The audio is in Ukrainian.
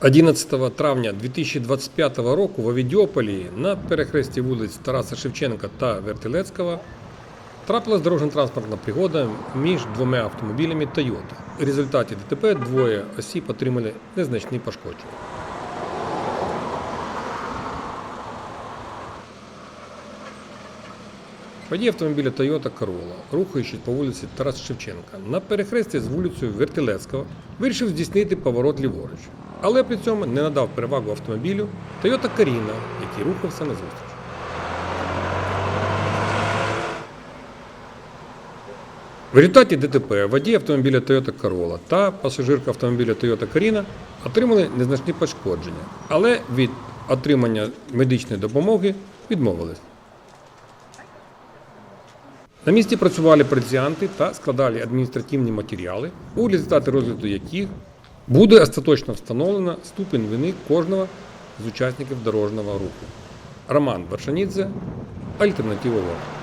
11 травня 2025 року в Овідіополі на перехресті вулиць Тараса Шевченка та Вертилецького трапилась дорожньо-транспортна пригода між двома автомобілями Toyota. У результаті ДТП двоє осіб отримали незначні пошкодження. Водій автомобіля Toyota Corolla, рухаючись по вулиці Тараса Шевченка, на перехресті з вулицею Вертилецького, вирішив здійснити поворот ліворуч, але при цьому не надав перевагу автомобілю Toyota Carina, який рухався назустріч. В результаті ДТП водій автомобіля Toyota Corolla та пасажирка автомобіля Toyota Carina отримали незначні пошкодження, але від отримання медичної допомоги відмовились. На місці працювали поліціянти та складали адміністративні матеріали, у результаті розгляду яких буде остаточно встановлено ступінь вини кожного з учасників дорожнього руху. Роман Варшанідзе, Альтернатива ВОК.